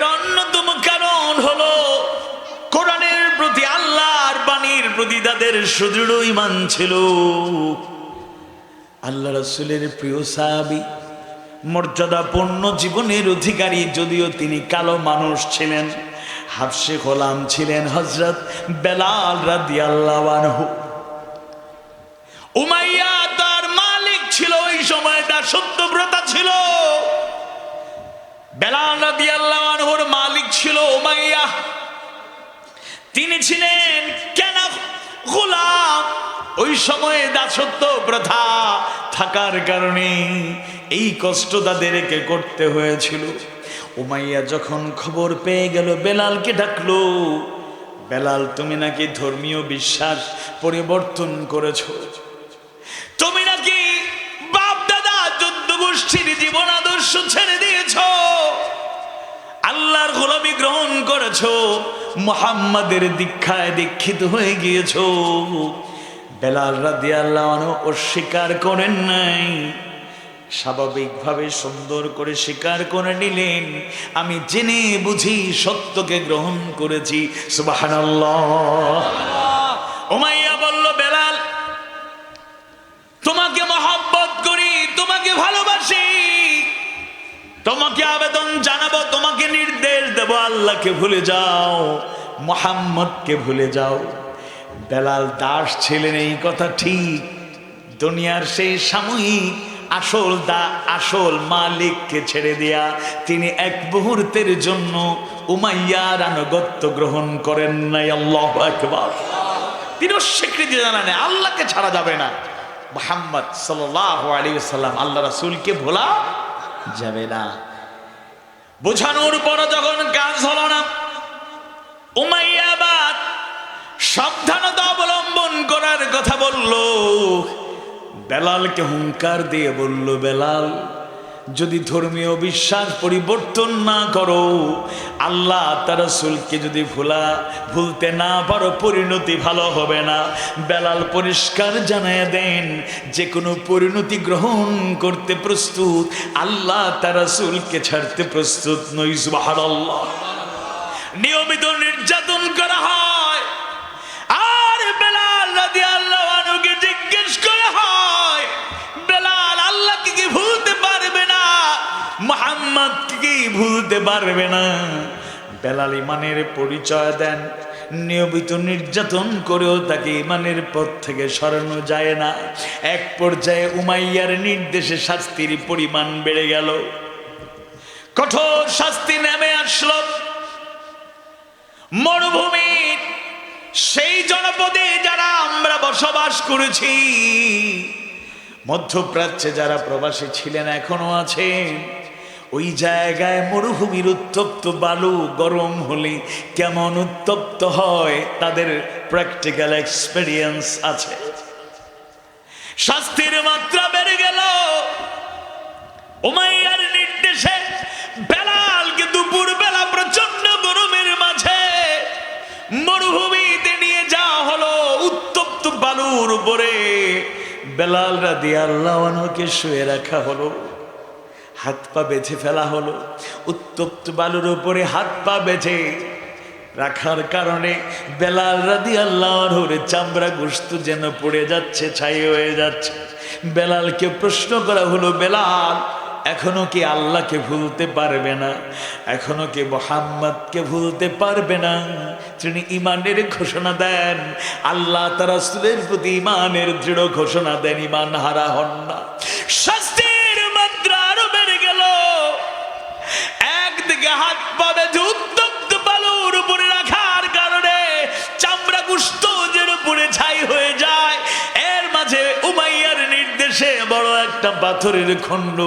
এর অন্যতম কারণ হলো কোরআনের প্রতি আল্লাহর বাণীর প্রতি তাদের সুদৃঢ় ইমান ছিল। আল্লাহ রসুলের প্রিয় সাহাবি মর্যাদাপূর্ণ জীবনের অধিকারী যদিও তিনি কালো মানুষ ছিলেন, হাফসে গোলাম ছিলেন হজরত বেলাল রাদি আল্লাহ উমাইয়া তার মালিক ছিল ওই সময় তার সত্যব্রতা ছিল বেলাল মালিক ছিল তিনি ছিলেন কেন গোলাম? ওই সময়ে দাসত্ব প্রথা থাকার কারণে এই কষ্ট করতে হয়েছিল। উমাইয়া যখন খবর পেয়ে গেল, বেলালকে ডাকলো, বেলাল, তুমি নাকি ধর্মীয় বিশ্বাস পরিবর্তন করেছ? তুমি নাকি বাপ দাদা চোদ্দ গোষ্ঠীর জীবন আদর্শ গোলামি গ্রহণ করেছ, মোহাম্মদের দীক্ষায় দীক্ষিত হয়ে গিয়েছ। বেলাল রাদি আল্লাহ অস্বীকার করেন নাই। স্বাভাবিকভাবে সুন্দর করে স্বীকার করে নিলেন। আমি জেনে বুঝি সত্যকে গ্রহণ করেছি। বলল, বেলাল, তোমাকে মহাব্বত করি, তোমাকে ভালোবাসি তোমাকে আবেদন জানাব, তোমাকে নির্দেশ দেব, আল্লাহকে ভুলে যাও, মোহাম্মদকে ভুলে যাও। বেলাল দাস ছিলেন এই কথা ঠিক, দুনিয়ার সেই সাময়িক আসল দা, আসল মালিককে ছেড়ে দেয়া তিনি এক মুহূর্তের জন্য উমাইয়ার আনুগত্য গ্রহণ করেন নাই, আল্লাহ একবার তিনি স্বীকৃতি জানান আল্লাহকে ছাড়া যাবে না। মোহাম্মদ সাল্লাহ আলী সাল্লাম আল্লাহ রাসুলকে ভোলা যাবে না। বোঝানোর পর যখন কাজ হলো না উমাইয়াবাদ সাবধানতা অবলম্বন করার কথা বলল। বেলালকে হুঙ্কার দিয়ে বলল, বেলাল যদি ধর্মীয় বিশ্বাস পরিবর্তন না করো, আল্লাহ তার সুলকে যদি ভুলা, ভুলতে না পারো, পরিণতি ভালো হবে না। বেলাল পরিষ্কার জানায় দেন যে কোনো পরিণতি গ্রহণ করতে প্রস্তুত, আল্লাহ তার সুলকে ছাড়তে প্রস্তুত নই সুবাহ নিয়মিত নির্যাতন করা হয়। ভুলতে পারবে না। বেলাল ইমানের পরিচয় দেন। নিয়মিত নির্যাতন করেও তাকে ইমানের পথ থেকে সরানো যায় না। এক পর্যায়ে উমাইয়ার নির্দেশে শাস্তির পরিমাণ বেড়ে গেল। কঠোর শাস্তি নেমে আসলো। মরুভূমির সেই জনপদে যারা আমরা বসবাস করেছি, মধ্যপ্রাচ্যে যারা প্রবাসী ছিলেন, এখনও আছেন। ওই জায়গায় মরুভূমির উত্তপ্ত বালু গরম হলে কেমন উত্তপ্ত হয় তাদের প্র্যাকটিক্যাল এক্সপেরিয়েন্স আছে। শাস্তির মাত্রা বেড়ে গেল। উমাইয়ার নির্দেশে বেলালকে দুপুর বেলা প্রচণ্ড গরমের মাঝে মরুভূমিতে নিয়ে যাওয়া হলো উত্তপ্ত বালুর উপরে। বেলাল রাদি আল্লাহকে শুয়ে রাখা হলো। হাত পা বেঁধে ফেলা হলো। উত্তপ্ত বালুর উপরে হাত পা বেঁধে রাখার কারণে বেলাল রাদি আল্লাহর চামড়া গোস্ত যেন পড়ে যাচ্ছে, ছাই হয়ে যাচ্ছে। বেলালকে প্রশ্ন করা হলো, বেলাল, এখনও কি আল্লাহকে ভুলতে পারবে না? এখনও কি মোহাম্মদকে ভুলতে পারবে না? তিনি ইমানের ঘোষণা দেন। আল্লাহ তারা রাসূলের প্রতি ইমানের দৃঢ় ঘোষণা দেন ইমান হারা হন না। শাস্তির ছাই হয়ে যায়। এর মাঝে উমাইয়ার নির্দেশে বড় একটা পাথরের খণ্ড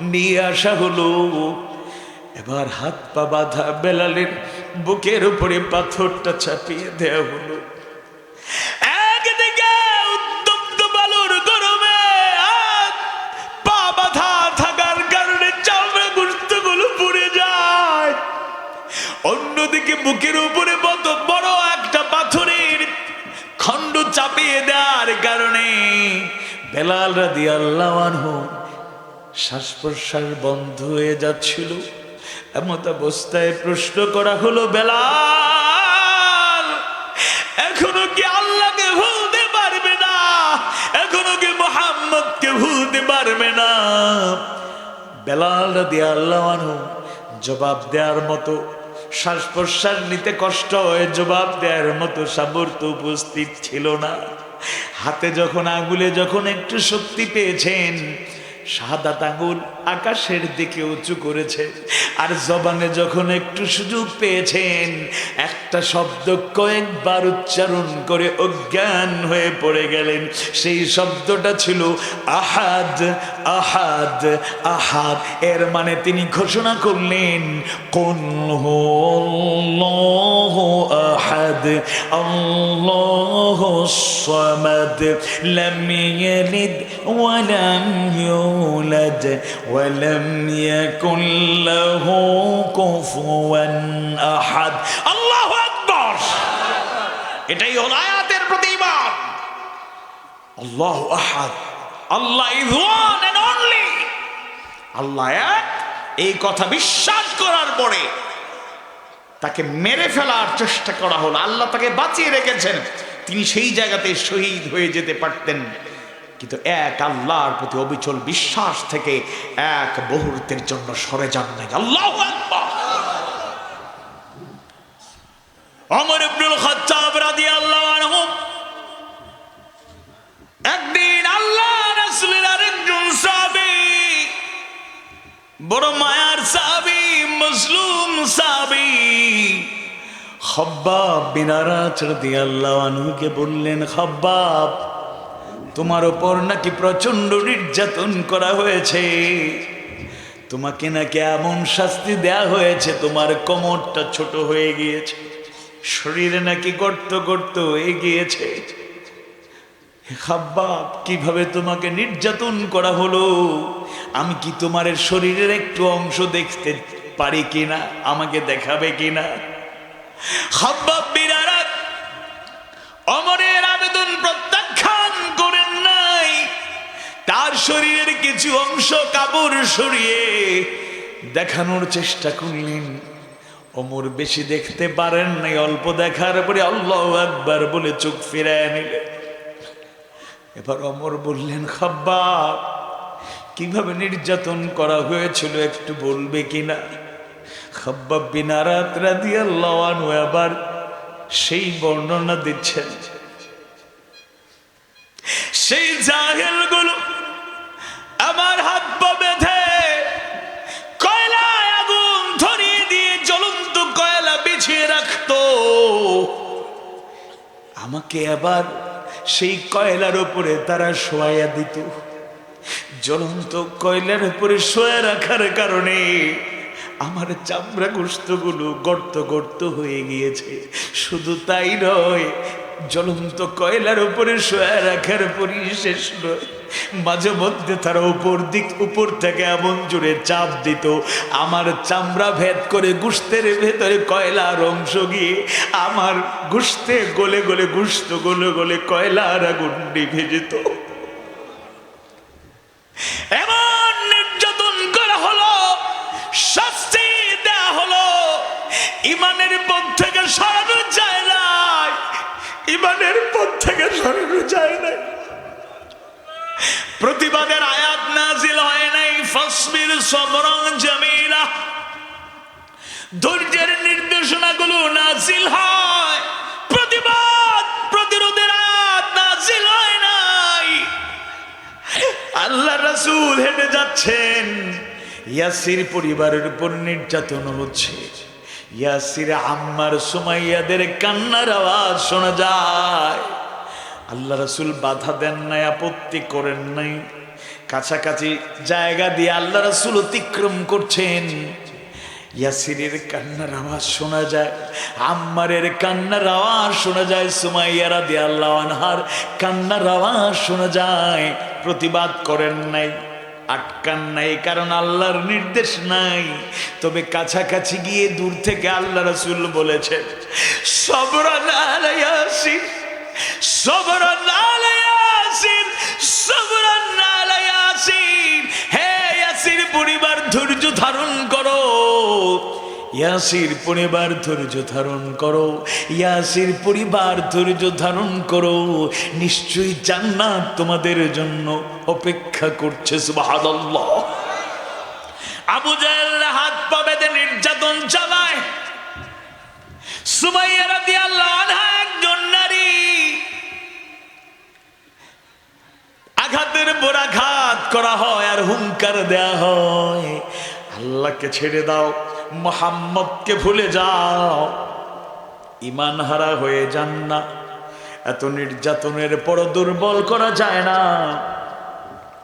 নিয়ে আসা হলো। এবার হাত পা বাঁধা বেলালের বুকের উপরে পাথরটা চাপিয়ে দেওয়া হলো। বালুর গরমে পা বাঁধা কারণে চামড়া যায়। অন্যদিকে বুকের উপরে কত বেলাল রাদি আল্লাহ শ্বাস প্রশ্বাস বন্ধ হয়ে যাচ্ছিল। এমত অবস্থায় প্রশ্ন করা হলো, বেলাল, এখনও কি আল্লাহকে ভুলতে পারবে না? এখনও কি মোহাম্মদকে ভুলতে পারবে না? বেলাল দিয়ে আল্লাহ জবাব দেওয়ার মতো শ্বাস প্রশ্বাস নিতে কষ্ট হয়ে, জবাব দেওয়ার মতো সামর্থ্য উপস্থিত ছিল না। হাতে যখন আঙুলে যখন একটু শক্তি পেয়েছেন সাদা আঙ্গুল আকাশের দিকে উঁচু করেছে আর জবানে যখন একটু সুযোগ পেয়েছেন একটা শব্দ কয়েকবার উচ্চারণ করে অজ্ঞান হয়ে পড়ে গেলেন সেই শব্দটা ছিল আহাদ আহাদ আহাদ এর মানে তিনি ঘোষণা করলেন কোন আহাদ আল্লাহ الصمد لم يلد ولم يولد ولم يكن له كفوا احد الله اكبر এটাই হল আয়াতের প্রতিবাদ আল্লাহ আহাদ Allah is one and only Allah এক এই কথা বিশ্বাস করার পরে তাকে মেরে ফেলার চেষ্টা করা হলো আল্লাহ তাকে বাঁচিয়ে রেখেছেন তিনি সেই জায়গাতে শহীদ হয়ে যেতে পারতেন কিন্তু এক আল্লাহর প্রতি অবিচল বিশ্বাস থেকে এক মুহূর্তের জন্য সরে যান নাই। আল্লাহ অমর ইবনুল খাত্তাব রাদিয়াল্লাহু আনহু একদিন আল্লাহ রাসূলের আরেকজন সাহাবী, বড় মায়ার সাহাবী, মজলুম সাহাবী, খব্বাব বিনারাজ রাদিয়াল্লাহু আনহুকে বললেন, খব্বাব তোমার ওপর নাকি প্রচণ্ড নির্যাতন করা হয়েছে। তোমাকে নাকি এমন শাস্তি দেয়া হয়েছে, তোমার কোমরটা ছোট হয়ে গিয়েছে, শরীরে নাকি গর্ত গর্ত হয়ে গিয়েছে। খাব্বাব, কীভাবে তোমাকে নির্যাতন করা হলো? আমি কি তোমার শরীরের একটু অংশ দেখতে পারি কিনা, আমাকে দেখাবে কিনা? হাব্বাব বিরারাত অমরের আবেদন প্রত্যাখ্যান শরীরের কিছু অংশ কাপড় সরিয়ে দেখানোর চেষ্টা করলেন। অমর বেশি দেখতে পারেন নাই, অল্প দেখার পরে আল্লাহ একবার বলে চোখ ফিরায় নিলেন। এবার অমর বললেন খাব্বা কীভাবে নির্যাতন করা হয়েছিল একটু বলবে কিনা খাব্বা বিনারাত রাদি আল্লাহ আবার সেই বর্ণনা দিচ্ছেন। সেই জাহেল আমার হাত বেঁধে কয়লায় আগুন ধরিয়ে দিয়ে জ্বলন্ত কয়লা বিছিয়ে রাখতো। আমাকে আবার সেই কয়লার উপরে তারা শোয়াইয়া দিত। জ্বলন্ত কয়লার উপরে শোয়া রাখার কারণে আমার চামড়া গোস্তগুলো গর্ত গর্ত হয়ে গিয়েছে। শুধু তাই নয় জ্বলন্ত কয়লার উপরে শোয়া রাখার পরিশেষ নয় মাঝে মধ্যে তারা উপর দিক, উপর থেকে এমন জোরে চাপ দিত। আমার চামড়া ভেদ করে গুস্তের ভেতরে কয়লার অংশ গিয়ে আমার গুস্তে গলে গলে গুস্ত, গলে গলে কয়লার আগুন নিভে যেত এমন নির্যাতন করা হলো, শাস্তি দেয়া হলো। ইমানের না ইমানের পথ থেকে সরানো যায় না প্রতিবাদের আয়াত নাজিল হয় নাই, ফসবির সবরং জামিলা। ধৈর্যের নির্দেশনাগুলো নাজিল হয়। প্রতিবাদ, প্রতিরোধের আয়াত নাজিল হয় নাই। আল্লাহ রাসূল হেঁটে যাচ্ছেন, ইয়াসির পরিবারের উপর নির্যাতন হচ্ছে। ইয়াসির আম্মার সুমাইয়াদের কান্নার আওয়াজ শোনা যায়। আল্লাহ রসুল বাধা দেন নাই, আপত্তি করেন নাই। কাছাকাছি জায়গা দিয়ে আল্লাহ রসুল অতিক্রম করছেন। ইয়াসিরের কান্নার আওয়াজ শোনা যায়, আম্মারের কান্নার আওয়াজ শোনা যায় সুমাইয়ারা দিয়ে আল্লাহ আনহার কান্নার আওয়াজ শোনা যায়। প্রতিবাদ করেন নাই। আটকান নাই, কারণ আল্লাহর নির্দেশ নাই। তবে কাছাকাছি গিয়ে দূর থেকে আল্লাহ রসুল বলেছেন, সবরান আলাইয়াসির সবরান হে পরিবার ধৈর্য ধারণ ইয়াসির পরিবার ধৈর্য ধারণ করো, ইয়াসির পরিবার ধৈর্য ধারণ করো। নিশ্চয়ই জান্নাত তোমাদের জন্য অপেক্ষা করছে, সুবহানাল্লাহ। আবু জাহেল হাত পা বেঁধে নির্যাতন চালায়। সুমাইয়া রাদিয়াল্লাহু আনহা একজন নারী। আঘাতের পর আঘাত করা হয় আর হুঙ্কার দেয়া হয়। আল্লাহকে ছেড়ে দাও। মোহাম্মদকে ভুলে যাও। ইমান হারা হয়ে যান না। এত নির্যাতনের পর দুর্বল করা যায় না।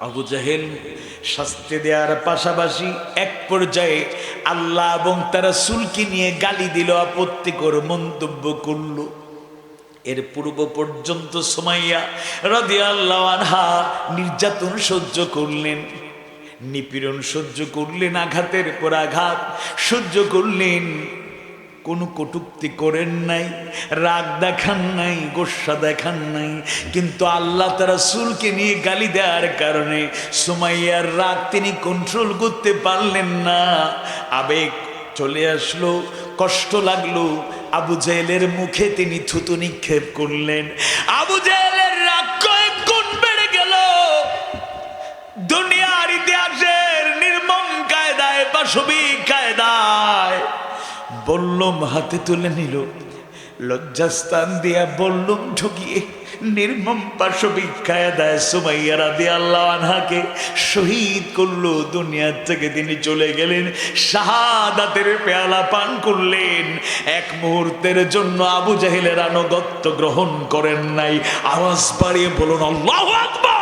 আবু জাহেল শাস্তি দেওয়ার পাশাপাশি এক পর্যায়ে আল্লাহ এবং তারা সুলকি নিয়ে গালি দিল আপত্তিকর মন্তব্য করল। এর পূর্ব পর্যন্ত সোমাইয়া রাদিয়াল্লাহু আনহা নির্যাতন সহ্য করলেন। নিপীড়ন সহ্য করলেন আঘাতের পর আঘাত, সহ্য করলেন। কোনো কটুক্তি করেন নাই, রাগ দেখান নাই, গোসা দেখান নাই। কিন্তু আল্লাহ তারা সুলকে নিয়ে গালি দেওয়ার কারণে সুমাইয়ার রাগ তিনি কন্ট্রোল করতে পারলেন না। আবেগ চলে আসলো, কষ্ট লাগল। আবু জেলের মুখে তিনি থুতু নিক্ষেপ করলেন। আবু জেলের কায়দায়। হাতে তুলে নিল, লজ্জাস্থান দিয়া বললম নির্মম সুমাইয়া শহীদ করল, দুনিয়ার থেকে তিনি চলে গেলেন, শাহাদাতের পেয়ালা পান করলেন। এক মুহূর্তের জন্য আবু জাহিলের আনুগত্য গ্রহণ করেন নাই। আওয়াজ বাড়িয়ে বলুন, আল্লাহ আকবার!